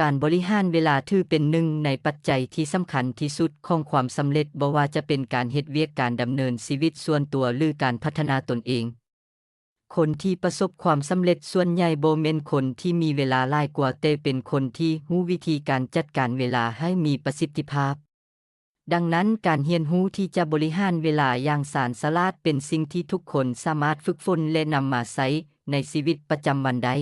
การบริหารเวลาถือเป็นหนึ่งในปัจจัยที่สำคัญที่สุดของความสำเร็จบ่ว่าจะเป็นการเฮ็ดเวียกการดำเนินชีวิตส่วนตัวหรือการพัฒนาตนเอง คนที่ประสบความสำเร็จส่วนใหญ่บ่แม่นคนที่มีเวลาหลายกว่าแต่เป็นคนที่รู้วิธีการจัดการเวลาให้มีประสิทธิภาพ ดังนั้นการเรียนรู้ที่จะบริหารเวลาอย่างสารสลาดเป็นสิ่งที่ทุกคนสามารถฝึกฝนและนำมาใช้ในชีวิตประจำวันได้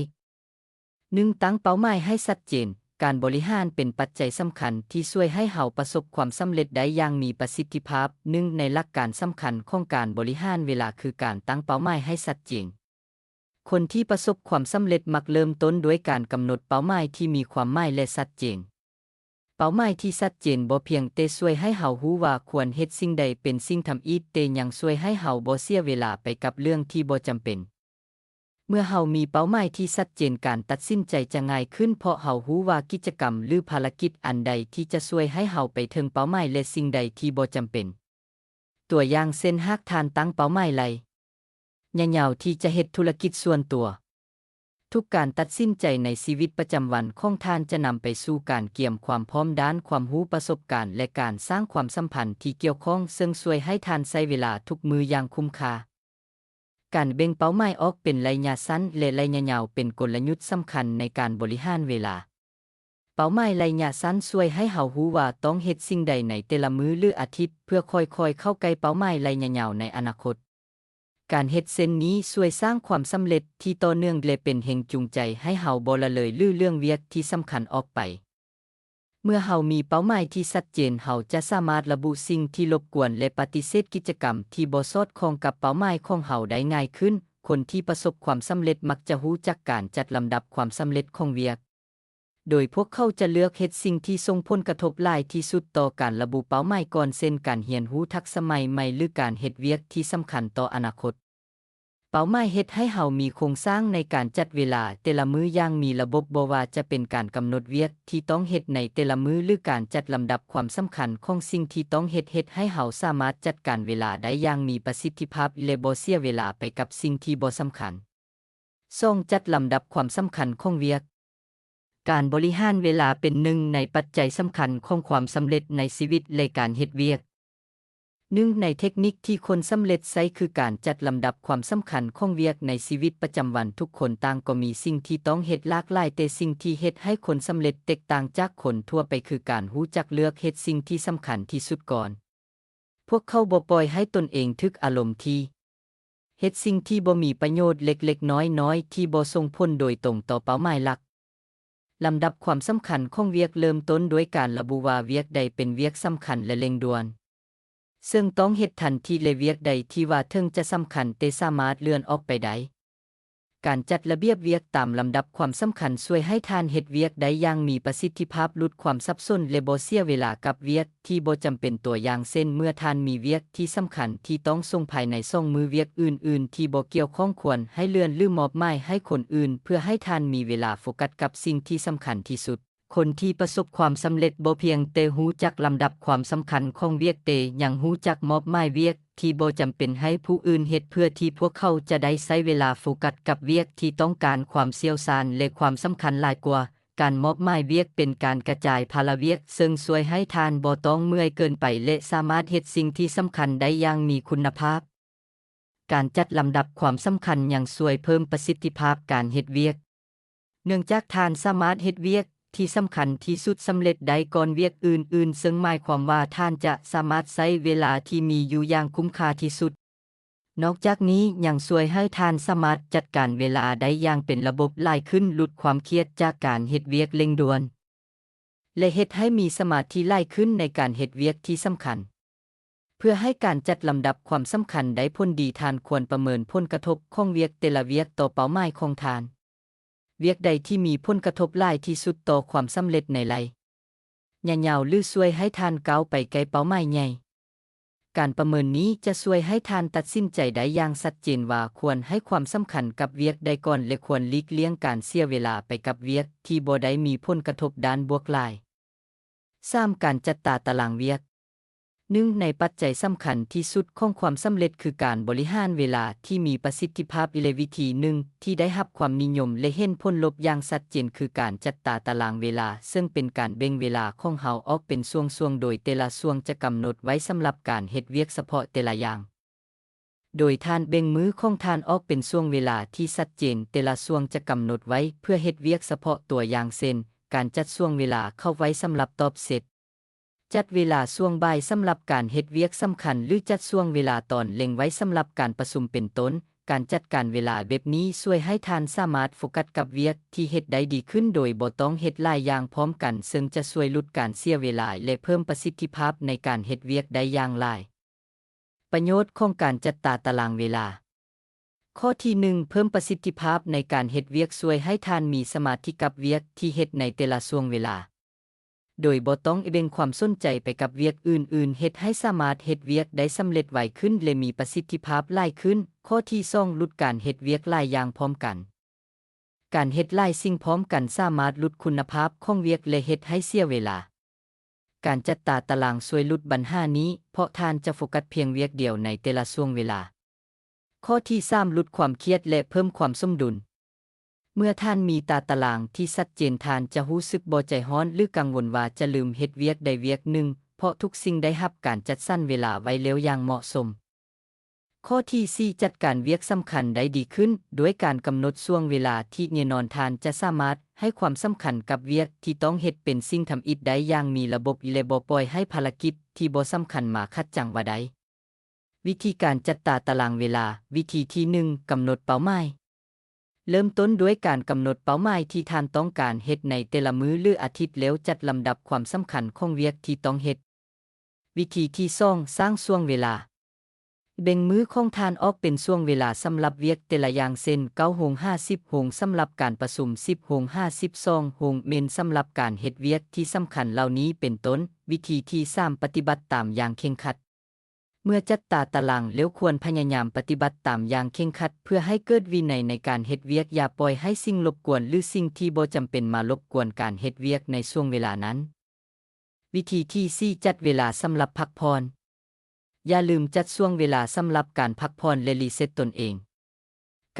หนึ่งตั้งเป้าหมายให้ชัดเจน การบริหารเป็นปัจจัยสำคัญที่ช่วยให้เฮาประสบความสำเร็จได้อย่างมีประสิทธิภาพหนึ่งในหลักการสำคัญของการบริหารเวลาคือการตั้งเป้าหมายให้ชัดเจนคนที่ประสบความสำเร็จมักเริ่มต้นด้วยการกำหนดเป้าหมายที่มีความหมายและชัดเจนเป้าหมายที่ชัดเจนบ่เพียงแต่ช่วยให้เฮารู้ว่าควรเฮ็ดสิ่งใดเป็นสิ่งทำอีกแต่ยังช่วยให้เฮาบ่เสียเวลาไปกับเรื่องที่บ่จำเป็น เมื่อเฮามีเป้าหมายที่ชัดเจนการตัดสินใจจะง่ายขึ้นเพราะเฮารู้ว่ากิจกรรมหรือภารกิจอันใดที่จะช่วยให้เฮาไปถึงเป้าหมายและสิ่งใดที่บ่จำเป็น ตัวอย่างเช่นหากทานตั้งเป้าหมายไรยาวที่จะเฮ็ดธุรกิจส่วนตัว ทุกการตัดสินใจในชีวิตประจำวันของท่านจะนำไปสู่การเกี่ยมความพร้อมด้านความรู้ประสบการณ์ และการสร้างความสัมพันธ์ที่เกี่ยวข้องซึ่งช่วยให้ท่านใช้เวลาทุกมืออย่างคุ้มค่า การเบ่งเป้าหมายออกเป็นระยะสั้นและระยะยาวเป็นกลยุทธ์สำคัญในการบริหารเวลา เป้าหมายระยะสั้นช่วยให้เฮารู้ว่าต้องเฮ็ดสิ่งใดในแต่ละมื้อหรืออาทิตย์ เพื่อค่อยๆเข้าใกล้เป้าหมายระยะยาวในอนาคต การเฮ็ดเส้นนี้ช่วยสร้างความสำเร็จที่ต่อเนื่องและเป็นแห่งจูงใจให้เฮาบ่ละเลยลือเรื่องเวียกที่สำคัญออกไป เมื่อเฮามีเป้าหมายที่ชัดเจนเฮาจะสามารถระบุสิ่งที่รบกวนและปฏิเสธกิจกรรมที่บ่สอดคล้องกับเป้าหมายของเฮาได้ง่ายขึ้น คนที่ประสบความสำเร็จมักจะรู้จักการจัดลำดับความสำเร็จของเวียก โดยพวกเขาจะเลือกเฮ็ดสิ่งที่ส่งผลกระทบหลายที่สุดต่อการระบุเป้าหมายก่อนเช่นการเรียนรู้ทักษะใหม่ๆหรือการเฮ็ดเวียกที่สำคัญต่ออนาคต เป้าหมายเฮ็ดให้เฮามีโครงสร้างในการจัดเวลาแต่ละมื้อย่างมีระบบบ่ว่าจะเป็นการกำหนดเวียกที่ต้องเฮ็ดในแต่ละมื้อหรือการจัดลำดับความสำคัญของสิ่งที่ต้องเฮ็ดเฮ็ดให้เฮาสามารถจัดการเวลาได้อย่างมีประสิทธิภาพและบ่เสียเวลาไปกับสิ่งที่บ่สำคัญส่งจัดลำดับความสำคัญของเวียก การบริหารเวลาเป็นหนึ่งในปัจจัยสำคัญของความสำเร็จในชีวิตและการเฮ็ดเวียก หนึ่งในเทคนิคที่คนสำเร็จใช้คือการจัดลำดับความสำคัญของเวียกในชีวิตประจำวันทุกคนต่างก็มีสิ่งที่ต้องเฮ็ดหลากหลายแต่สิ่งที่เฮ็ดให้คนสำเร็จแตกต่างจากคนทั่วไปคือการรู้จักเลือกเฮ็ดสิ่งที่สำคัญที่สุดก่อน พวกเขาบ่ปล่อยให้ตนเองทึกอารมณ์ที่เฮ็ดสิ่งที่บ่มีประโยชน์เล็กๆ น้อยๆ ที่บ่ส่งผลโดยตรงต่อเป้าหมายหลักลำดับความสำคัญของเวียกเริ่มต้นด้วยการระบุว่าเวียกใดเป็นเวียกสำคัญและเร่งด่วน ซึ่งต้องเฮ็ดทันทีแลเวียกใดที่ว่าถึงจะสำคัญแต่สามารถเลื่อนออกไปได้การจัดระเบียบเวียกตามลำดับความสำคัญช่วยให้ทานเฮ็ดเวียกได้อย่างมีประสิทธิภาพลดความสับสนและบ่เสียเวลากับเวียกที่บ่จำเป็นตัวอย่างเช่นเมื่อทานมีเวียกที่สำคัญที่ต้องส่งภายในซ่องมือเวียกอื่น ๆ ที่บ่เกี่ยวข้องควรให้เลื่อนหรือมอบหมายให้คนอื่น เพื่อให้ทานมีเวลาโฟกัสกับสิ่งที่สำคัญที่สุด คนที่ประสบความสำเร็จบ่เพียงแต่รู้จักลำดับความสำคัญของเวียกแต่ยังรู้จักมอบหมายเวียกที่บ่จำเป็นให้ผู้อื่นเฮ็ดเพื่อที่พวกเขาจะได้ใช้เวลาโฟกัสกับเวียกที่ต้องการความเชี่ยวชาญและความสำคัญหลายกว่า การมอบหมายเวียกเป็นการกระจายภาระเวียก ซึ่งช่วยให้ทานบ่ต้องเมื่อยเกินไปและสามารถเฮ็ดสิ่งที่สำคัญได้อย่างมีคุณภาพ การจัดลำดับความสำคัญยังช่วยเพิ่มประสิทธิภาพการเฮ็ดเวียกเนื่องจากทานสามารถเฮ็ดเวียก ที่สำคัญที่สุดสำเร็จได้ก่อนเวียกอื่นๆ ซึ่งหมายความว่าท่านจะสามารถใช้เวลาที่มีอยู่อย่างคุ้มค่าที่สุด นอกจากนี้ยังช่วยให้ท่านสามารถจัดการเวลาได้อย่างเป็นระบบหลายขึ้นหลุดความเครียดจากการเฮ็ดเวียกเร่งด่วน และเฮ็ดให้มีสมาธิหลายขึ้นในการเฮ็ดเวียกที่สำคัญ เพื่อให้การจัดลำดับความสำคัญได้ผลดีทานควรประเมินผลกระทบของเวียกแต่ละเวียกต่อเป้าหมายของทาน เวียกใดที่มีผลกระทบหลายที่สุดต่อความสำเร็จในไลยะยาวหรือช่วยให้ทานก้าวไปไกลเป้าหมายใหญ่ การประเมินนี้จะช่วยให้ทานตัดสินใจได้อย่างชัดเจนว่าควรให้ความสำคัญกับเวียกใดก่อนและควรลีกเลี่ยงการเสียเวลาไปกับเวียกที่บ่ได้มีผลกระทบด้านบวกหลาย 3. การจัดตาตารางเวียก หนึ่งในปัจจัยสำคัญที่สุดของความสำเร็จคือการบริหารเวลาที่มีประสิทธิภาพอีกวิธีหนึ่งที่ได้รับความนิยมและเห็นผลลัพธ์อย่างชัดเจนคือการจัดตาตารางเวลา ซึ่งเป็นการแบ่งเวลาของเฮาออกเป็นช่วงๆโดยแต่ละช่วงจะกำหนดไว้สำหรับการเฮ็ดเวียกเฉพาะแต่ละอย่างโดยท่านเบ่งมือของท่านออกเป็นช่วงเวลาที่ชัดเจน แต่ละช่วงจะกำหนดไว้เพื่อเฮ็ดเวียกเฉพาะตัวอย่างเช่นการจัดช่วงเวลาเข้าไว้สำหรับตอบเสร็จ จัดเวลาช่วงบ่ายสำหรับการเฮ็ดเวียกสำคัญหรือจัดช่วงเวลาตอนเล็งไว้สำหรับการประชุมเป็นต้น การจัดการเวลาแบบนี้ช่วยให้ท่านสามารถโฟกัสกับเวียกที่เฮ็ดได้ดีขึ้นโดยบ่ต้องเฮ็ดหลายอย่างพร้อมกัน ซึ่งจะช่วยลดการเสียเวลาและเพิ่มประสิทธิภาพในการเฮ็ดเวียกได้อย่างหลาย ประโยชน์ของการจัดตาตารางเวลาข้อที่หนึ่งเพิ่มประสิทธิภาพในการเฮ็ดเวียกช่วยให้ท่านมีสมาธิกับเวียกที่เฮ็ดในแต่ละช่วงเวลา โดยบ่ต้องเบ่งความสนใจไปกับเวียกอื่นๆเฮ็ดให้สามารถเฮ็ดเวียกได้สำเร็จไวขึ้นและมีประสิทธิภาพหลายขึ้น ข้อที่สองลดการเฮ็ดเวียกหลายอย่างพร้อมกัน การเฮ็ดหลายสิ่งพร้อมกันสามารถลดคุณภาพของเวียกและเฮ็ดให้เสียเวลา การจัดตาตารางช่วยลดปัญหานี้ เพราะท่านจะโฟกัสเพียงเวียกเดียวในแต่ละช่วงเวลา ข้อที่3ลดความเครียดและเพิ่มความสมดุล เมื่อท่านมีตาตารางที่ชัดเจนท่านจะรู้สึกบ่ใจฮ้อนหรือกังวลว่าจะลืมเฮ็ดเวียกใดเวียกหนึ่ง เพราะทุกสิ่งได้รับการจัดสั้นเวลาไว้แล้วอย่างเหมาะสม ข้อที่4จัดการเวียกสำคัญได้ดีขึ้น ด้วยการกำหนดช่วงเวลาที่แน่นอนทานจะสามารถให้ความสำคัญกับเวียกที่ต้องเฮ็ดเป็นสิ่งทำอิดได้อย่างมีระบบและบ่ปล่อยให้ภารกิจที่บ่สำคัญมาคัดจังว่าใดวิธีการจัดตาตารางเวลา วิธีที่หนึ่งกำหนดเป้าหมาย เริ่มต้นด้วยการกำหนดเป้าหมายที่ท่านต้องการเฮ็ดในแต่ละมื้อหรืออาทิตย์แล้วจัดลำดับความสำคัญของเวียกที่ต้องเฮ็ด วิธีที่สองสร้างช่วงเวลาแบ่งมื้อของทานออกเป็นช่วงเวลาสำหรับเวียกแต่ละอย่างเช่น9โมง50โมงสำหรับการประชุม10โมง52โมงเมนสำหรับการเฮ็ดเวียกที่สำคัญเหล่านี้เป็นต้น วิธีที่3ปฏิบัติตามอย่างเคร่งครัด เมื่อจัดตาตารางแล้วควรพยายามปฏิบัติตามอย่างเคร่งครัด เพื่อให้เกิดวินัยในการเฮ็ดเวียกอย่าปล่อยให้สิ่งรบกวนหรือสิ่งที่บ่จำเป็นมารบกวนการเฮ็ดเวียกในช่วงเวลานั้น วิธีที่ 4 จัดเวลาสำหรับพักผ่อนอย่าลืมจัดช่วงเวลาสำหรับการพักผ่อนและรีเซ็ตตนเอง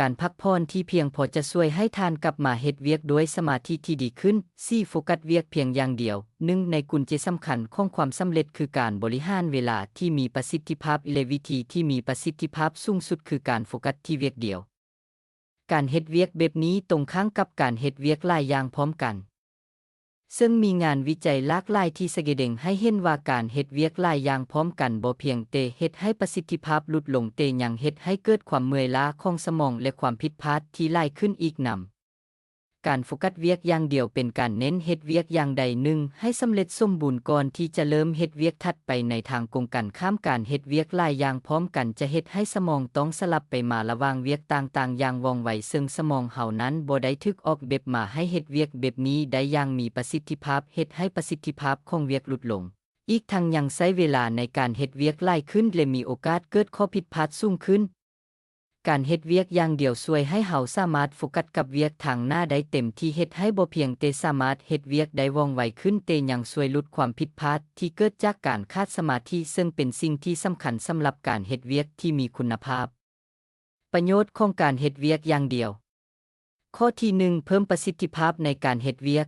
การพักผ่อนที่เพียงพอจะช่วยให้ทานกลับมาเฮ็ดเวียกด้วยสมาธิที่ดีขึ้น 4 โฟกัสเวียกเพียงอย่างเดียว หนึ่งในกุญแจสำคัญของความสำเร็จคือการบริหารเวลาที่มีประสิทธิภาพและวิธีที่มีประสิทธิภาพสูงสุดคือการโฟกัสที่เวียกเดียว การเฮ็ดเวียกแบบนี้ตรงข้ามกับการเฮ็ดเวียกหลายอย่างพร้อมกัน ซึ่งมีงานวิจัยหลากหลายที่แสดงให้เห็นว่าการเฮ็ดเวียกหลายอย่างพร้อมกันบ่เพียงแต่เฮ็ดให้ประสิทธิภาพลดลงแต่ยังเฮ็ดให้เกิดความเมื่อยล้าของสมองและความผิดพลาดที่หลายขึ้นอีกนำ การโฟกัสเวียกอย่างเดียวเป็นการเน้นเฮ็ดเวียกอย่างใดหนึ่งให้สำเร็จสมบูรณ์ก่อนที่จะเริ่มเฮ็ดเวียกถัดไปในทางกงกันข้ามการเฮ็ดเวียกหลายอย่างพร้อมกันจะเฮ็ดให้สมองต้องสลับไปมาระว่างเวียกต่างๆ อย่างว่องไวซึ่งสมองเฮานั้นบ่ได้ทึกออกแบบมาให้เฮ็ดเวียกแบบนี้ได้อย่างมีประสิทธิภาพเฮ็ดให้ประสิทธิภาพของเวียกลดลงอีกทั้งยังใช้เวลาในการเฮ็ดเวียกหลายขึ้นและมีโอกาสเกิดข้อผิดพลาดสูงขึ้น การเฮ็ดเวียกอย่างเดียวช่วยให้เฮาสามารถโฟกัสกับเวียกทางหน้าได้เต็มที่เฮ็ดให้บ่เพียงแต่สามารถเฮ็ดเวียกได้ว่องไวขึ้นแต่ยังช่วยลดความผิดพลาดที่เกิดจากการขาดสมาธิซึ่งเป็นสิ่งที่สำคัญสำหรับการเฮ็ดเวียกที่มีคุณภาพ ประโยชน์ของการเฮ็ดเวียกอย่างเดียว ข้อที่หนึ่งเพิ่มประสิทธิภาพในการเฮ็ดเวียก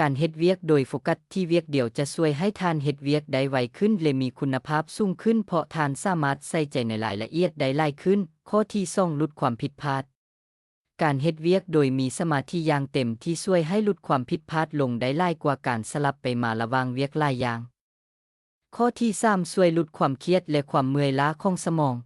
การเฮ็ดเวียกโดยโฟกัสที่เวียกเดียวจะช่วยให้ทานเฮ็ดเวียกได้ไวขึ้น และมีคุณภาพสูงขึ้น เพราะทานสามารถใส่ใจในรายละเอียดได้หลายขึ้น ข้อที่สองลดความผิดพลาด การเฮ็ดเวียกโดยมีสมาธิอย่างเต็มที่ช่วยให้ลดความผิดพลาดลงได้หลายกว่าการสลับไปมาระว่างเวียกหลายอย่าง ข้อที่3ช่วยลดความเครียดและความเมื่อยล้าของสมอง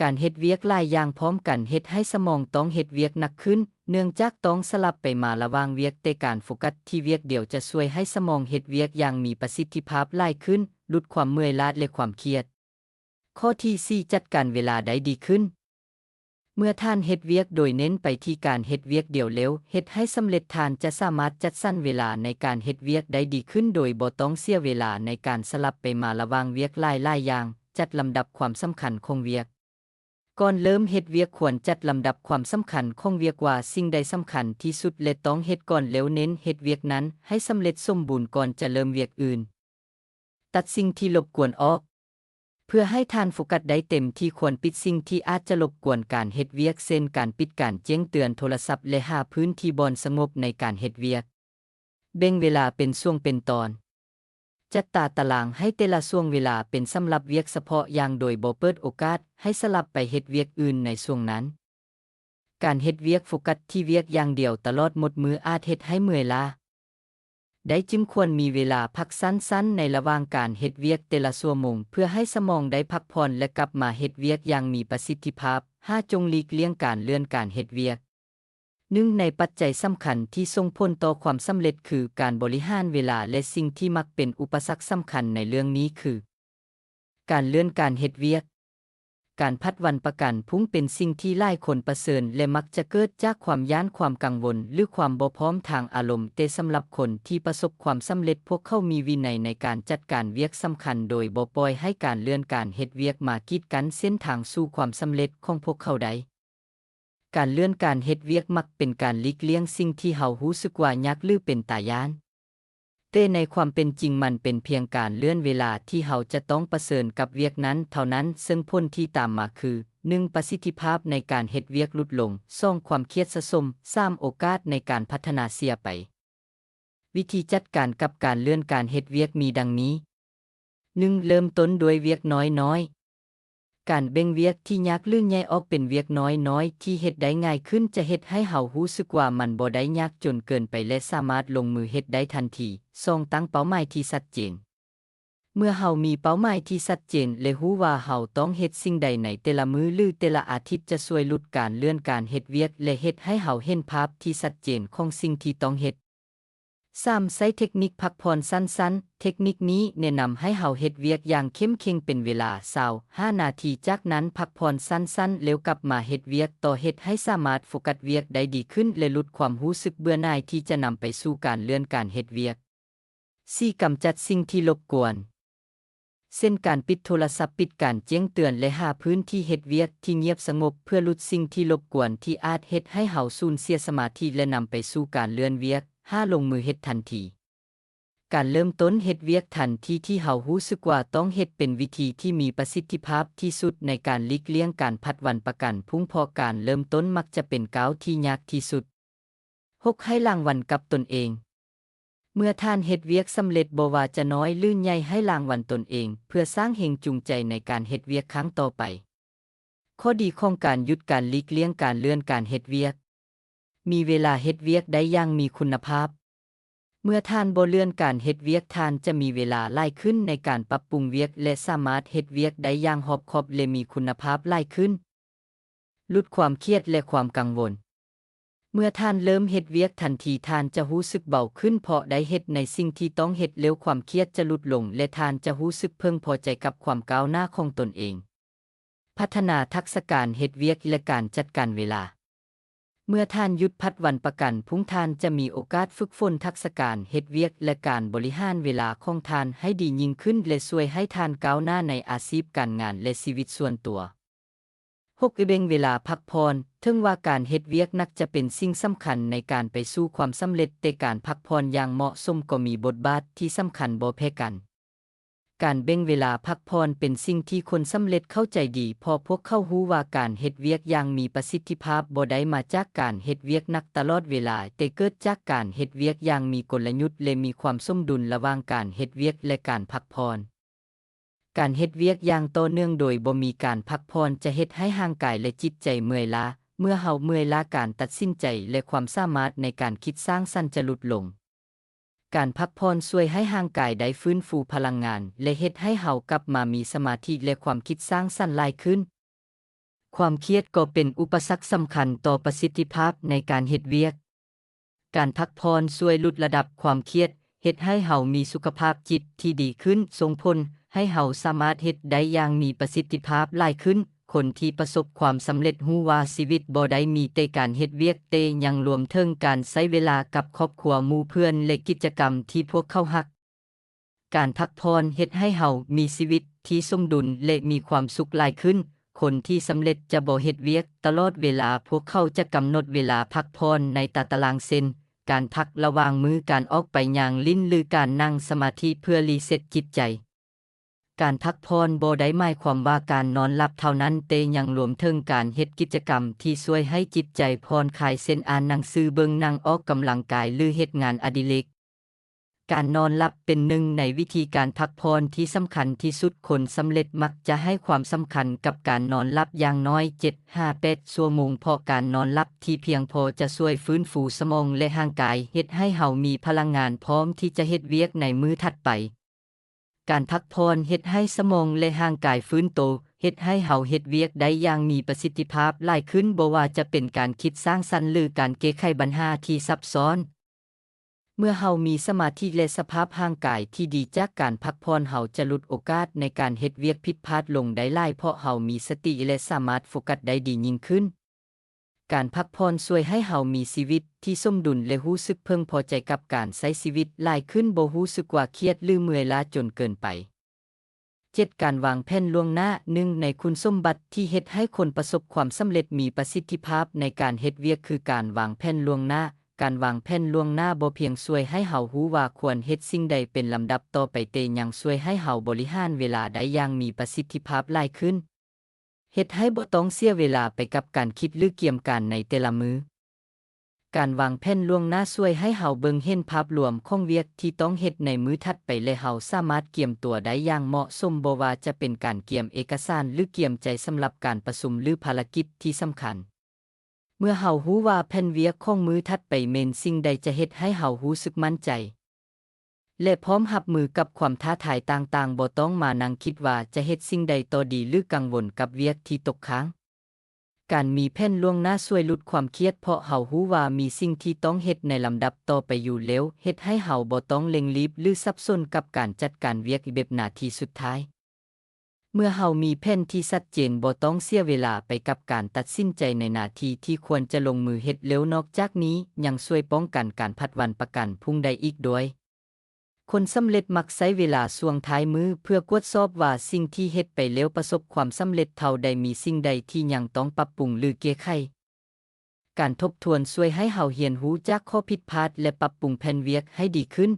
การเฮ็ดเวียกหลายอย่างพร้อมกันเฮ็ดให้สมองต้องเฮ็ดเวียกหนักขึ้น เนื่องจากต้องสลับไปมาระว่างเวียกแต่การโฟกัสที่เวียกเดียวจะช่วยให้สมองเฮ็ดเวียกอย่างมีประสิทธิภาพหลายขึ้นลดความเมื่อยล้าและความเครียด ข้อที่ 4 จัดการเวลาได้ดีขึ้น เมื่อท่านเฮ็ดเวียกโดยเน้นไปที่การเฮ็ดเวียกเดี่ยวเร็วเฮ็ดให้สำเร็จท่านจะสามารถจัดสั้นเวลาในการเฮ็ดเวียกได้ดีขึ้น โดยบ่ต้องเสียเวลาในการสลับไปมาระว่างเวียกหลายๆอย่าง จัดลำดับความสำคัญของเวียก ก่อนเริ่มเฮ็ดเวียกควรจัดลำดับความสำคัญของเวียกว่าสิ่งใดสำคัญที่สุดและต้องเฮ็ดก่อนแล้วเน้นเฮ็ดเวียกนั้นให้สำเร็จสมบูรณ์ก่อนจะเริ่มเวียกอื่น ตัดสิ่งที่รบกวนออก เพื่อให้ทานโฟกัสได้เต็มที่ควรปิดสิ่งที่อาจจะรบกวนการเฮ็ดเวียกเช่นการปิดการแจ้งเตือนโทรศัพท์และหาพื้นที่บอนสงบในการเฮ็ดเวียก เบ่งเวลาเป็นช่วงเป็นตอน จัดตาตารางให้แต่ละช่วงเวลาเป็นสำหรับเวียกเฉพาะอย่างโดยบ่เปิดโอกาสให้สลับไปเฮ็ดเวียกอื่นในช่วงนั้น การเฮ็ดเวียกโฟกัสที่เวียกอย่างเดียวตลอดหมดมืออาจเฮ็ดให้เมื่อยล้าได้จึงควรมีเวลาพักสั้นๆ ในระหว่างการเฮ็ดเวียกแต่ละชั่วโมงเพื่อให้สมองได้พักผ่อนและกลับมาเฮ็ดเวียกอย่างมีประสิทธิภาพห้าจงหลีกเลี่ยงการเลื่อนการเฮ็ดเวียก หนึ่งในปัจจัยสำคัญที่ส่งผลต่อความสำเร็จคือการบริหารเวลาและสิ่งที่มักเป็นอุปสรรคสำคัญในเรื่องนี้คือ การเลื่อนการเฮ็ดเวียก การพัดวันประกันพุ่งเป็นสิ่งที่หลายคนประเสริญและมักจะเกิดจากความย้านความกังวล หรือความบ่พร้อมทางอารมณ์แต่สำหรับคนที่ประสบความสำเร็จพวกเขามีวินัยในการจัดการเวียกสำคัญ โดยบ่ปล่อยให้การเลื่อนการเฮ็ดเวียกมากีดกันเส้นทางสู่ความสำเร็จของพวกเขาใด การเลื่อนการเฮ็ดเวียกมักเป็นการลีกเลี่ยงสิ่งที่เฮารู้สึกว่ายากหรือเป็นตายาน แต่ในความเป็นจริงมันเป็นเพียงการเลื่อนเวลาที่เฮาจะต้องประเสริญกับเวียกนั้นเท่านั้นซึ่งผลที่ตามมาคือ 1. ประสิทธิภาพในการเฮ็ดเวียกลดลง 2. ความเครียดสะสม 3. โอกาสในการพัฒนาเสียไป วิธีจัดการกับการเลื่อนการเฮ็ดเวียกมีดังนี้ 1. เริ่มต้นด้วยเวียกน้อยๆ การเบ่งเวียกที่ยากหรือใหญ่ออกเป็นเวียกน้อยๆที่เฮ็ดได้ง่ายขึ้นจะเฮ็ดให้เฮารู้สึกว่ามันบ่ได้ยากจนเกินไปและสามารถลงมือเฮ็ดได้ทันทีสองตั้งเป้าหมายที่ชัดเจนเมื่อเฮามีเป้าหมายที่ชัดเจนและรู้ว่าเฮาต้องเฮ็ดสิ่งใดในแต่ละมื้อหรือแต่ละอาทิตย์จะช่วยลดการเลื่อนการเฮ็ดเวียกและเฮ็ดให้เฮาเห็นภาพที่ชัดเจนของสิ่งที่ต้องเฮ็ด 3. ใช้เทคนิคพักผ่อนสั้นๆ เทคนิคนี้แนะนำให้เฮาเฮ็ดเวียกอย่างเข้มแข็งเป็นเวลา25นาทีจากนั้นพักผ่อนสั้นๆ แล้วกลับมาเฮ็ดเวียกต่อเฮ็ดให้สามารถโฟกัสเวียกได้ดีขึ้น และลดความรู้สึกเบื่อหน่ายที่จะนำไปสู่การเลื่อนการเฮ็ดเวียก 4. กำจัดสิ่งที่รบกวนเส้นการปิดโทรศัพท์ปิดการแจ้งเตือนและหาพื้นที่เฮ็ดเวียกที่เงียบสงบเพื่อลดสิ่งที่รบกวนที่อาจเฮ็ดให้เฮาสูญเสียสมาธิและนำไปสู่การเลื่อนเวียก 5. ลงมือเฮ็ดทันที การเริ่มต้นเฮ็ดเวียกทันทีที่เฮารู้สึกว่าต้องเฮ็ดเป็นวิธีที่มีประสิทธิภาพที่สุดในการลีกเลี่ยงการพัดวันประกันพุ่งพอการเริ่มต้นมักจะเป็นก้าวที่ยากที่สุด 6. ให้รางวัลกับตนเอง เมื่อท่านเฮ็ดเวียกสำเร็จบว่าจะน้อยหรือใหญ่ให้รางวัลตนเอง เพื่อสร้างแห่งจูงใจในการเฮ็ดเวียกครั้งต่อไป ข้อดีของการหยุดการลีกเลี่ยงการเลื่อนการเฮ็ดเวียก มีเวลาเฮ็ดเวียกได้อย่างมีคุณภาพ เมื่อท่านบ่เลื่อนการเฮ็ดเวียกท่านจะมีเวลาหลายขึ้นในการปรับปรุงเวียกและสามารถเฮ็ดเวียกได้อย่างรอบคอบและมีคุณภาพหลายขึ้นลดความเครียดและความกังวล เมื่อท่านเริ่มเฮ็ดเวียกทันทีท่านจะรู้สึกเบาขึ้นเพราะได้เฮ็ดในสิ่งที่ต้องเฮ็ดเร็วความเครียดจะลดลง และท่านจะรู้สึกเพิ่งพอใจกับความก้าวหน้าของตนเอง พัฒนาทักษะการเฮ็ดเวียกและการจัดการเวลา เมื่อท่านหยุดพัดวันประกันพุ่งท่านจะมีโอกาสฝึกฝนทักษะการเฮ็ดเวียกและการบริหารเวลาของท่านให้ดียิ่งขึ้นและช่วยให้ท่านก้าวหน้าในอาชีพการงานและชีวิตส่วนตัว 6. เบ่งเวลาพักผ่อนถึงว่าการเฮ็ดเวียกนักจะเป็นสิ่งสำคัญในการไปสู่ความสำเร็จแต่การพักผ่อนอย่างเหมาะสมก็มีบทบาทที่สำคัญบ่แพ้กัน การเบ่งเวลาพักผ่อนเป็นสิ่งที่คนสำเร็จเข้าใจดี พอพวกเข้ารู้ว่าการเฮ็ดเวียกอย่างมีประสิทธิภาพบ่ได้มาจากการเฮ็ดเวียกนักตลอดเวลา แต่เกิดจากการเฮ็ดเวียกอย่างมีกลยุทธ์และมีความสมดุลระหว่างการเฮ็ดเวียกและการพักผ่อนการเฮ็ดเวียกอย่างต่อเนื่องโดยบ่มีการพักผ่อนจะเฮ็ดให้ร่างกายและจิตใจเมื่อยล้าเมื่อเฮาเมื่อยล้าการตัดสินใจและความสามารถในการคิดสร้างสรรค์จะลดลง การพักผ่อนช่วยให้ร่างกายได้ฟื้นฟูพลังงาน และเฮ็ดให้เฮากลับมามีสมาธิและความคิดสร้างสรรค์หลายขึ้น ความเครียดก็เป็นอุปสรรคสำคัญต่อประสิทธิภาพในการเฮ็ดเวียก การพักผ่อนช่วยลดระดับความเครียดเฮ็ดให้เฮามีสุขภาพจิตที่ดีขึ้นส่งผลให้เฮาสามารถเฮ็ดได้อย่างมีประสิทธิภาพหลายขึ้น คนที่ประสบความสำเร็จรู้ว่าชีวิตบ่ได้มีแต่การเฮ็ดเวียกแต่ยังรวมถึงการใช้เวลากับครอบครัวหมู่เพื่อนและกิจกรรมที่พวกเขารัก การพักผ่อนเฮ็ดให้เฮามีชีวิตที่สมดุลและมีความสุขหลายขึ้น คนที่สำเร็จจะบ่เฮ็ดเวียกตลอดเวลาพวกเขาจะกำหนดเวลาพักผ่อนในตาตารางเส้นการพักระหว่างมือการออกไปย่างลิ้นหรือการนั่งสมาธิเพื่อรีเซ็ตจิตใจ การพักพรบ่ได้หมายความว่าการนอนหลับเท่านั้นแต่ยังรวมถึงการเฮ็ดกิจกรรมที่ช่วยให้จิตใจผ่อนคลายเช่นอ่านหนังสือเบิ่งหนังออกกำลังกายหรือเฮ็ดงานอดิเรกการนอนหลับเป็นหนึ่งในวิธีการพักพรที่สำคัญที่สุดคนสำเร็จมักจะให้ความสำคัญกับการนอนหลับอย่างน้อย7-8ชั่วโมงเพราะการนอนหลับที่เพียงพอจะช่วยฟื้นฟูสมองและร่างกายเฮ็ดให้เฮามีพลังงานพร้อมที่จะเฮ็ดเวียกในมื้อถัดไป การพักพรเฮ็ดให้สมองและร่างกายฟื้นโตเฮ็ดให้เฮาเฮ็ดเวียกได้อย่างมีประสิทธิภาพหลายขึ้นบ่ว่าจะเป็นการคิดสร้างสรรค์หรือการแก้ไขปัญหาที่ซับซ้อน เมื่อเฮามีสมาธิและสภาพร่างกายที่ดีจากการพักพรเฮาจะลดโอกาสในการเฮ็ดเวียกผิดพลาดลงได้หลายเพราะเฮามีสติและสามารถโฟกัสได้ดียิ่งขึ้น การพักพรช่วยให้เฮามีชีวิตที่สมดุลและรู้สึกเพิ่งพอใจกับการใช้ชีวิตหลายขึ้นบ่รู้สึกว่าเครียดหรือเมื่อยล้าจนเกินไป 7. การวางแผนล่วงหน้าหนึ่งในคุณสมบัติที่เฮ็ดให้คนประสบความสำเร็จมีประสิทธิภาพในการเฮ็ดเวียกคือการวางแผนล่วงหน้า การวางแผนล่วงหน้าบ่เพียงช่วยให้เฮารู้ว่าควรเฮ็ดสิ่งใดเป็นลำดับต่อไปแต่ยังช่วยให้เฮาบริหารเวลาได้อย่างมีประสิทธิภาพหลายขึ้น เฮ็ดให้บ่ต้องเสียเวลาไปกับการคิดหรือเกี่ยมการในแต่ละมือการวางแผนล่วงหน้าช่วยให้เฮาเบิ่งเห็นภาพรวมของเวียกที่ต้องเฮ็ดในมื้อถัดไปและเฮาสามารถเกี่ยมตัวได้อย่างเหมาะสมบ่ว่าจะเป็นการเกี่ยมเอกสารหรือเกี่ยมใจสำหรับการประชุมหรือภารกิจที่สำคัญ เมื่อเฮารู้ว่าแผนเวียกของมื้อถัดไปเมนสิ่งใดจะเฮ็ดให้เฮารู้สึกมั่นใจ และพร้อมรับมือกับความท้าทายต่างๆบ่ต้องมานั่งคิดว่าจะเฮ็ดสิ่งใดต่อดีหรือกังวลกับเวียกที่ตกค้าง การมีแผนล่วงหน้าช่วยลดความเครียดเพราะเฮารู้ว่ามีสิ่งที่ต้องเฮ็ดในลำดับต่อไปอยู่แล้วเฮ็ดให้เฮาบ่ต้องเร่งรีบหรือสับสนกับการจัดการเวียกแบบหน้าที่สุดท้าย เมื่อเฮามีแผนที่ชัดเจนบ่ต้องเสียเวลาไปกับการตัดสินใจในหน้าที่ที่ควรจะลงมือเฮ็ดเร็วนอกจากนี้ยังช่วยป้องกันการพัดวันประกันพรุ่งได้อีกด้วย คนสำเร็จมักใช้เวลาช่วงท้ายมือเพื่อกวดสอบว่าสิ่งที่เฮ็ดไปแล้วประสบความสำเร็จเท่าใดมีสิ่งใดที่ยังต้องปรับปรุงหรือแก้ไขการทบทวนช่วยให้เฮาเรียนรู้จากข้อผิดพลาดและปรับปรุงแผนเวียกให้ดีขึ้น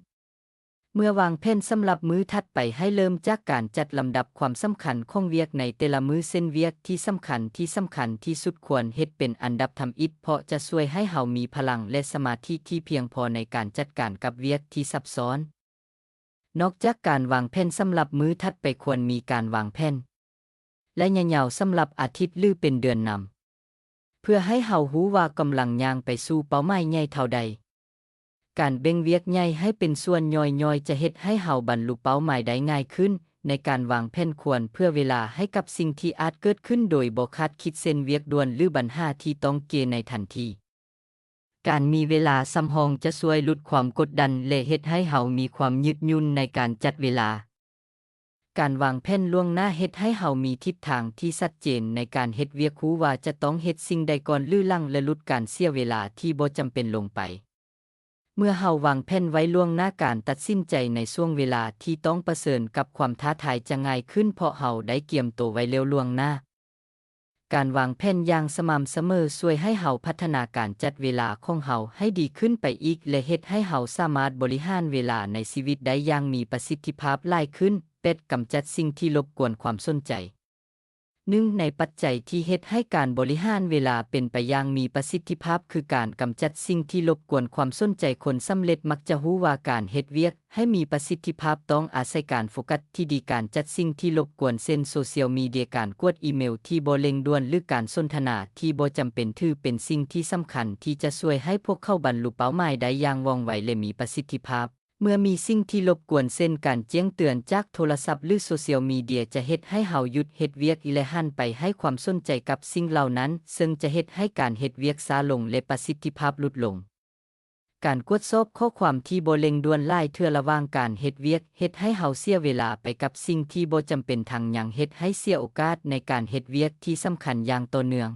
เมื่อวางแผนสำหรับมื้อถัดไปให้เริ่มจากการจัดลำดับความสำคัญของเวียกในแต่ละมื้อเส้นเวียกที่สำคัญที่สำคัญที่สุดควรเฮ็ดเป็นอันดับทำอิฐเพราะจะช่วยให้เฮามีพลังและสมาธิที่เพียงพอในการจัดการกับเวียกที่ซับซ้อน นอกจากการวางแผนสำหรับมื้อถัดไปควรมีการวางแผนและยาวๆสำหรับอาทิตย์หรือเป็นเดือนนำเพื่อให้เฮารู้ว่ากำลังย่างไปสู่เป้าหมายใหญ่เท่าใด การเบ่งเวียกใหญ่ให้เป็นส่วนย่อยๆ จะเฮ็ดให้เฮาบรรลุเป้าหมายได้ง่ายขึ้น ในการวางแผนควรเพื่อเวลาให้กับสิ่งที่อาจเกิดขึ้นโดยบ่คาดคิดเส้นเวียกด่วนหรือบัญหาที่ต้องเกในทันที การมีเวลาสำรองจะช่วยลดความกดดันและเฮ็ดให้เฮามีความยืดหยุ่นในการจัดเวลา การวางแผนล่วงหน้าเฮ็ดให้เฮามีทิศทางที่ชัดเจนในการเฮ็ดเวียกรู้ว่าจะต้องเฮ็ดสิ่งใดก่อนหรือลังและลดการเสียเวลาที่บ่จำเป็นลงไป เมื่อเฮาวางแผนไว้ล่วงหน้าการตัดสินใจในช่วงเวลาที่ต้องประเสริญกับความท้าทายจะง่ายขึ้นเพราะเฮาได้เกียมตัวไว้เร็วล่วงหน้า การวางแผนอย่างสม่ำเสมอช่วยให้เฮาพัฒนาการจัดเวลาของเฮาให้ดีขึ้นไปอีก และเฮ็ดให้เฮาสามารถบริหารเวลาในชีวิตได้อย่างมีประสิทธิภาพหลายขึ้น เป็ดกำจัดสิ่งที่รบกวนความสนใจ หนึ่งในปัจจัยที่เฮ็ดให้การบริหารเวลาเป็นไปอย่างมีประสิทธิภาพ คือการกำจัดสิ่งที่รบกวนความสนใจคนสำเร็จมักจะรู้ว่าการเฮ็ดเวียก ให้มีประสิทธิภาพต้องอาศัยการโฟกัสที่ดีการจัดสิ่งที่รบกวนเช่นโซเชียลมีเดียการกวดอีเมลที่บ่เร่งด่วนหรือการสนทนาที่บ่จำเป็นถือเป็นสิ่งที่สำคัญที่จะช่วยให้พวกเขาบรรลุเป้าหมายได้อย่างว่องไวและมีประสิทธิภาพ เมื่อมีสิ่งที่รบกวนเช่นการแจ้งเตือนจากโทรศัพท์หรือโซเชียลมีเดียจะเฮ็ดให้เฮาหยุดเฮ็ดเวียกและหันไปให้ความสนใจกับสิ่งเหล่านั้น ซึ่งจะเฮ็ดให้การเฮ็ดเวียกช้าลงและประสิทธิภาพลดลง การกวดสอบข้อความที่บ่เร่งด่วนหลายเทื่อระหว่างการเฮ็ดเวียกเฮ็ดให้เฮาเสียเวลาไปกับสิ่งที่บ่จำเป็นทางหยังเฮ็ดให้เสียโอกาสในการเฮ็ดเวียกที่สำคัญอย่างต่อเนื่อง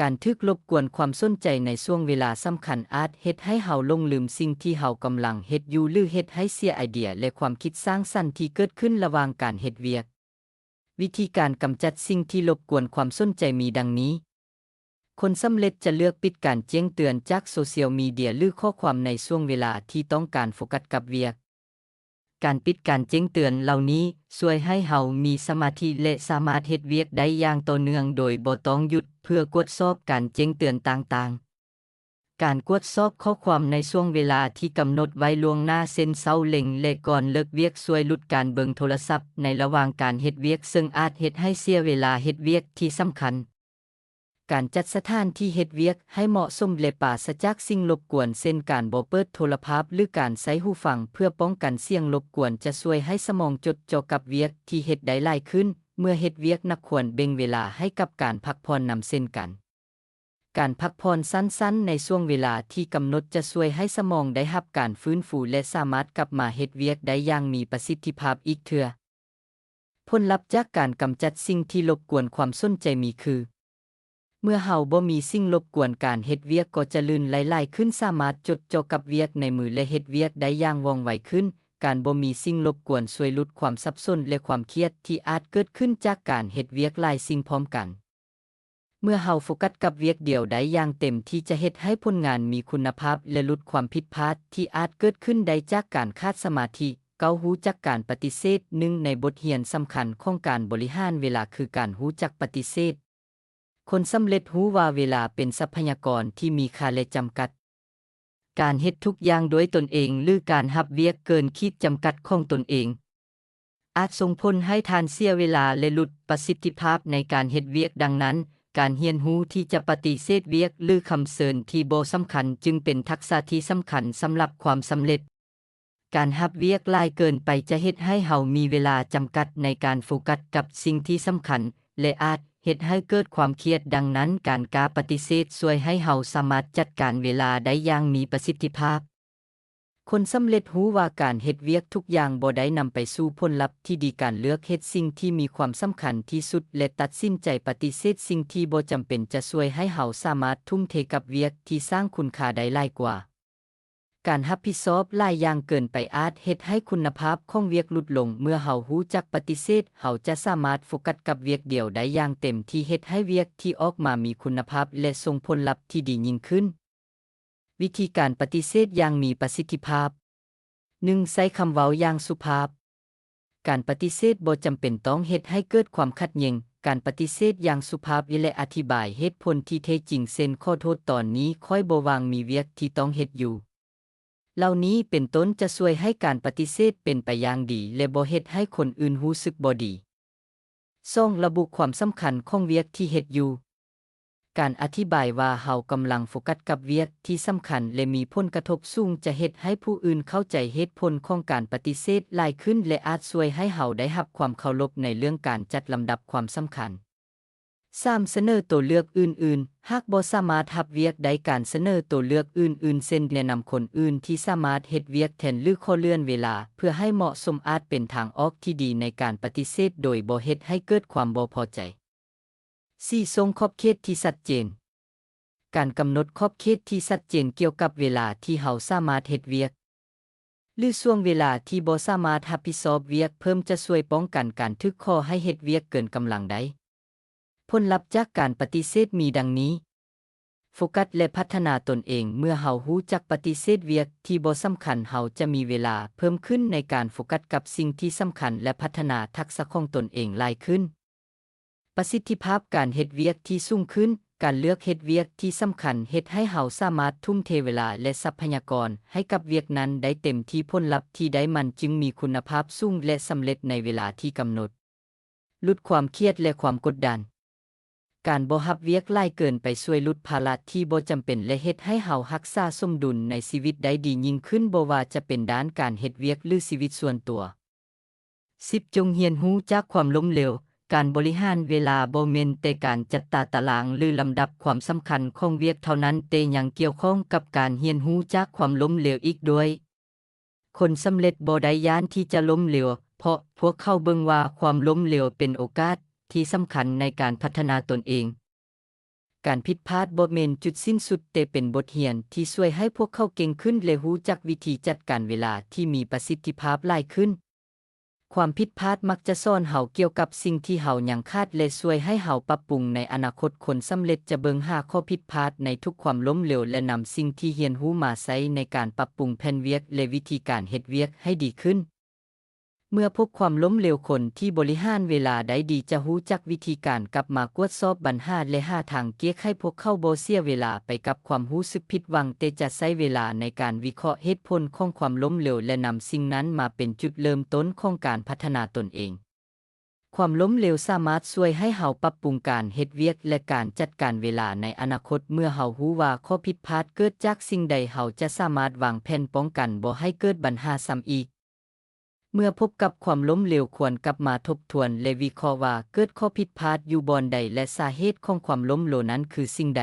การทึกรบกวนความสนใจในช่วงเวลาสำคัญอาจเฮ็ดให้เฮาลงลืมสิ่งที่เฮากำลังเฮ็ดอยู่หรือเฮ็ดให้เสียไอเดียและความคิดสร้างสรรค์ที่เกิดขึ้นระหว่างการเฮ็ดเวียก วิธีการกำจัดสิ่งที่รบกวนความสนใจมีดังนี้ คนสำเร็จจะเลือกปิดการแจ้งเตือนจากโซเชียลมีเดียหรือข้อความในช่วงเวลาที่ต้องการโฟกัสกับเวียก การปิดการแจ้งเตือนเหล่านี้ช่วยให้เฮามีสมาธิและสามารถเฮ็ดเวียกได้อย่างต่อเนื่องโดยบ่ต้องหยุดเพื่อกวดสอบการแจ้งเตือนต่างๆ การกวดสอบข้อความในช่วงเวลาที่กำหนดไว้ล่วงหน้าเส้นเซาเล็งและก่อนเลิกเวียกช่วยลดการเบิงโทรศัพท์ในระหว่างการเฮ็ดเวียก ซึ่งอาจเฮ็ดให้เสียเวลาเฮ็ดเวียกที่สำคัญ การจัดสถานที่เฮ็ดเวียกให้เหมาะสมและปราศจากสิ่งรบกวนเช่นการบ่เปิดโทรภาพหรือการใช้หูฟังเพื่อป้องกันเสียงรบกวนจะช่วยให้สมองจดจ่อกับเวียกที่เฮ็ดได้หลายขึ้น เมื่อเฮ็ดเวียกนักควรเบ่งเวลาให้กับการพักผ่อนนำเส้นกัน การพักผ่อนสั้นๆ ในช่วงเวลาที่กำหนดจะช่วยให้สมองได้รับการฟื้นฟูและสามารถกลับมาเฮ็ดเวียกได้อย่างมีประสิทธิภาพอีกเทื่อผลลัพธ์จากการกำจัดสิ่งที่รบกวนความสนใจมีคือ เมื่อเฮาบ่มีสิ่งรบกวนการเฮ็ดเวียกก็จะลื่นไหลๆขึ้นสามารถจดจ่อกับเวียกในมือและเฮ็ดเวียกได้อย่างว่องไวขึ้น การบ่มีสิ่งรบกวนช่วยลดความสับสนและความเครียดที่อาจเกิดขึ้นจากการเฮ็ดเวียกหลายสิ่งพร้อมกัน เมื่อเฮาโฟกัสกับเวียกเดียวได้อย่างเต็มที่จะเฮ็ดให้ผลงานมีคุณภาพและลดความผิดพลาดที่อาจเกิดขึ้นได้จากการขาดสมาธิเกาหูจักการปฏิเสธหนึ่งในบทเรียนสำคัญของการบริหารเวลาคือการหูจักปฏิเสธ คนสำเร็จรู้ว่าเวลาเป็นทรัพยากรที่มีค่าและจำกัด การเฮ็ดทุกอย่างโดยตนเองหรือการหับเวียกเกินขีดจำกัดของตนเอง อาจส่งผลให้ทานเสียเวลาและหลุดประสิทธิภาพในการเฮ็ดเวียกดังนั้น การเฮียนหูที่จะปฏิเสธเวียกหรือคำเสริญที่โบสำคัญจึงเป็นทักษะที่สำคัญสำหรับความสำเร็จการหับเวียกลายเกินไปจะเฮ็ดให้เฮามีเวลาจำกัดในการโฟกัสกับสิ่งที่สำคัญ และอาจ เฮ็ดให้เกิดความเครียดดังนั้นการกาปฏิเสธช่วยให้เฮาสามารถจัดการเวลาได้อย่างมีประสิทธิภาพ คนสำเร็จรู้ว่าการเฮ็ดเวียกทุกอย่างบ่ได้นำไปสู่ผลลัพธ์ที่ดีการเลือกเฮ็ดสิ่งที่มีความสำคัญที่สุด และตัดสินใจปฏิเสธสิ่งที่บ่จำเป็นจะช่วยให้เฮาสามารถทุ่มเทกับเวียกที่สร้างคุณค่าได้หลายกว่า การรับผิดชอบหลายอย่างเกินไปอาจเฮ็ดให้คุณภาพของเวียกลดลง เมื่อเฮารู้จักปฏิเสธเฮาจะสามารถโฟกัสกับเวียกเดียวได้อย่างเต็มที่เฮ็ดให้เวียกที่ออกมามีคุณภาพและส่งผลลัพธ์ที่ดียิ่งขึ้น วิธีการปฏิเสธอย่างมีประสิทธิภาพ 1. ใช้คำเว้าอย่างสุภาพ การปฏิเสธบ่จำเป็นต้องเฮ็ดให้เกิดความขัดแย้งการปฏิเสธอย่างสุภาพและอธิบายเหตุผลที่แท้จริงเช่นขอโทษตอนนี้ค่อยบ่วางมีเวียกที่ต้องเฮ็ดอยู่ เหล่านี้เป็นต้นจะช่วยให้การปฏิเสธเป็นไปอย่างดีและบ่เฮ็ดให้คนอื่นรู้สึกบ่ดีส่องระบุความสำคัญของเวียกที่เฮ็ดอยู่การอธิบายว่าเฮากำลังโฟกัสกับเวียกที่สำคัญและมีผลกระทบสูงจะเฮ็ดให้ผู้อื่นเข้าใจเหตุผลของการปฏิเสธหลายขึ้นและอาจช่วยให้เฮาได้รับความเคารพในเรื่องการจัดลำดับความสำคัญ 3. เสนอตัวเลือกอื่นๆ หากบ่สามารถรับเวียกใดการเสนอตัวเลือกอื่นๆเช่นแนะนำคนอื่นที่สามารถเฮ็ดเวียกแทนหรือข้อเลื่อนเวลา เพื่อให้เหมาะสมอาจเป็นทางออกที่ดีในการปฏิเสธโดยบ่เฮ็ดให้เกิดความบ่พอใจ 4. ทรงขอบเขตที่ชัดเจน การกำหนดขอบเขตที่ชัดเจนเกี่ยวกับเวลาที่เฮาสามารถเฮ็ดเวียก หรือช่วงเวลาที่บ่สามารถรับผิดชอบเวียก เพิ่มจะช่วยป้องกันการทึกข้อให้เฮ็ดเวียกเกินกำลังได้ ผลลัพธ์จากการปฏิเสธมีดังนี้ โฟกัสและพัฒนาตนเองเมื่อเฮารู้จักปฏิเสธเวียกที่บ่สำคัญเฮาจะมีเวลาเพิ่มขึ้นในการโฟกัสกับสิ่งที่สำคัญและพัฒนาทักษะของตนเองหลายขึ้น ประสิทธิภาพการเฮ็ดเวียกที่สูงขึ้นการเลือกเฮ็ดเวียกที่สำคัญเฮ็ดให้เฮาสามารถทุ่มเทเวลาและทรัพยากรให้กับเวียกนั้นได้เต็มที่ผลลัพธ์ที่ได้มันจึงมีคุณภาพสูงและสำเร็จในเวลาที่กำหนดลดความเครียดและความกดดัน การบ่รับเวียกหลายเกินไปช่วยลดภาระที่บ่จำเป็นและเฮ็ดให้เฮารักษาสมดุลในชีวิตได้ดียิ่งขึ้นบ่ว่าจะเป็นด้านการเฮ็ดเวียกหรือชีวิตส่วนตัว 10 จงเรียนรู้จากความล้มเหลวการบริหารเวลาบ่แม่นแต่การจัดตาตารางหรือลำดับความสำคัญของเวียกเท่านั้นแต่ยังเกี่ยวข้องกับการเรียนรู้จากความล้มเหลวอีกด้วย คนสำเร็จบ่ได้ย้านที่จะล้มเหลวเพราะพวกเขาเบิ่งว่าความล้มเหลวเป็นโอกาส ที่สำคัญในการพัฒนาตนเอง การผิดพลาดบ่แม่นจุดสิ้นสุดแต่เป็นบทเรียนที่ช่วยให้พวกเขาเก่งขึ้นและรู้จักวิธีจัดการเวลาที่มีประสิทธิภาพหลายขึ้น ความผิดพลาดมักจะสอนเฮาเกี่ยวกับสิ่งที่เฮายังคาดและช่วยให้เฮาปรับปรุงในอนาคตคนสำเร็จจะเบิ่งหาข้อผิดพลาดในทุกความล้มเหลวและนำสิ่งที่เรียนรู้มาใช้ในการปรับปรุงแผนเวียกและวิธีการเฮ็ดเวียกให้ดีขึ้น เมื่อพบความล้มเหลวคนที่บริหารเวลาได้ดีจะรู้จักวิธีการกลับมากวดสอบบัญหาและหาทางเกี้ยให้พวกเข้าโบเสียเวลาไปกับความรู้สึกผิดหวังแต่จะใช้เวลาในการวิเคราะห์เหตุผลของความล้มเหลวและนำสิ่งนั้นมาเป็นจุดเริ่มต้นของการพัฒนาตนเอง ความล้มเหลวสามารถช่วยให้เฮาปรับปรุงการเฮ็ดเวียกและการจัดการเวลาในอนาคตเมื่อเฮารู้ว่าข้อผิดพลาดเกิดจากสิ่งใดเฮาจะสามารถวางแผนป้องกันบ่ให้เกิดปัญหาซ้ำอีก เมื่อพบกับความล้มเหลวควรกลับมาทบทวนและวิเคราะห์ว่าเกิดข้อผิดพลาดอยู่บอนใดและสาเหตุของความล้มเหลวนั้นคือสิ่งใด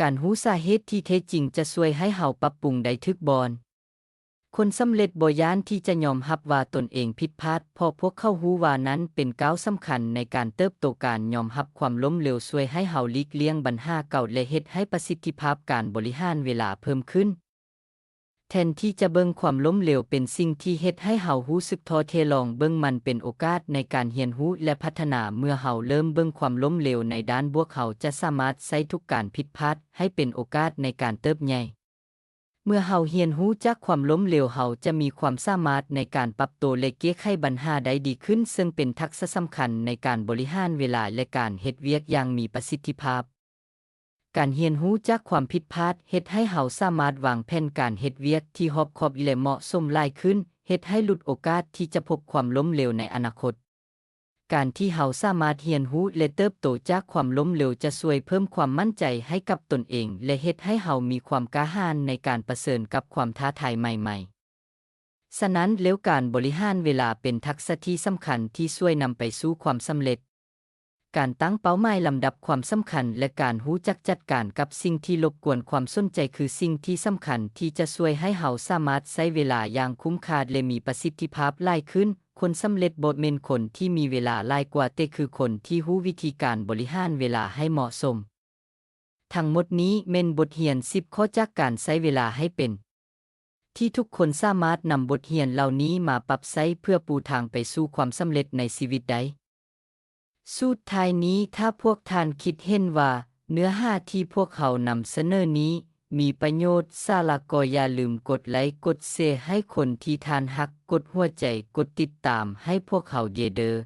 การรู้สาเหตุที่แท้จริงจะช่วยให้เฮาปรับปรุงได้ทึกบอนคนสำเร็จบ่ย้านที่จะยอมรับว่าตนเองผิดพลาดพราะพวกเขารู้ว่านั้นเป็นก้าวสำคัญในการเติบโตการยอมรับความล้มเหลวช่วยให้เฮาลีกเลี่ยงปัญหาเก่าและเฮ็ดให้ประสิทธิภาพการบริหารเวลาเพิ่มขึ้น แทนที่จะเบิ่งความล้มเหลวเป็นสิ่งที่เฮ็ดให้เฮารู้สึกท้อแท้ลองเบิ่งมันเป็นโอกาสในการเรียนรู้และพัฒนาเมื่อเฮาเริ่มเบิ่งความล้มเหลวในด้านบวกเฮาจะสามารถใช้ทุกการผิดพลาดให้เป็นโอกาสในการเติบใหญ่ เมื่อเฮาเรียนรู้จากความล้มเหลวเฮาจะมีความสามารถในการปรับตัวและแก้ไขปัญหาได้ดีขึ้น ซึ่งเป็นทักษะสำคัญในการบริหารเวลาและการเฮ็ดเวียกอย่างมีประสิทธิภาพ การเรียนรู้จากความผิดพลาดเฮ็ดให้เฮาสามารถวางแผนการเฮ็ดเวียกที่รอบคอบและเหมาะสมหลายขึ้นเฮ็ดให้หลุดโอกาสที่จะพบความล้มเหลวในอนาคต การที่เฮาสามารถเรียนรู้และเติบโตจากความล้มเหลวจะช่วยเพิ่มความมั่นใจให้กับตนเอง และเฮ็ดให้เฮามีความกล้าหาญในการประเสริญกับความท้าทายใหม่ๆฉะนั้นแล้วการบริหารเวลาเป็นทักษะที่สำคัญที่ช่วยนำไปสู่ความสำเร็จ การตั้งเป้าหมายลำดับความสำคัญ และการรู้จักจัดการกับสิ่งที่รบกวนความสนใจคือสิ่งที่สำคัญที่จะช่วยให้เฮาสามารถใช้เวลาอย่างคุ้มค่าและมีประสิทธิภาพหลายขึ้น คนสำเร็จบ่แม่นคนที่มีเวลาหลายกว่าแต่คือคนที่รู้วิธีการบริหารเวลาให้เหมาะสม ทั้งหมดนี้แม่นบทเรียน10ข้อจากการใช้เวลาให้เป็น ที่ทุกคนสามารถนำบทเรียนเหล่านี้มาปรับใช้เพื่อปูทางไปสู่ความสำเร็จในชีวิตได้ สุดท้ายนี้ถ้าพวกท่านคิดเห็นว่า เนื้อหาที่พวกเขานำเสนอนี้ มีประโยชน์สาระก็อย่าลืมกดไลค์กดแชร์ให้คนที่ทานหักกดหัวใจกดติดตามให้พวกเขาเยเดอ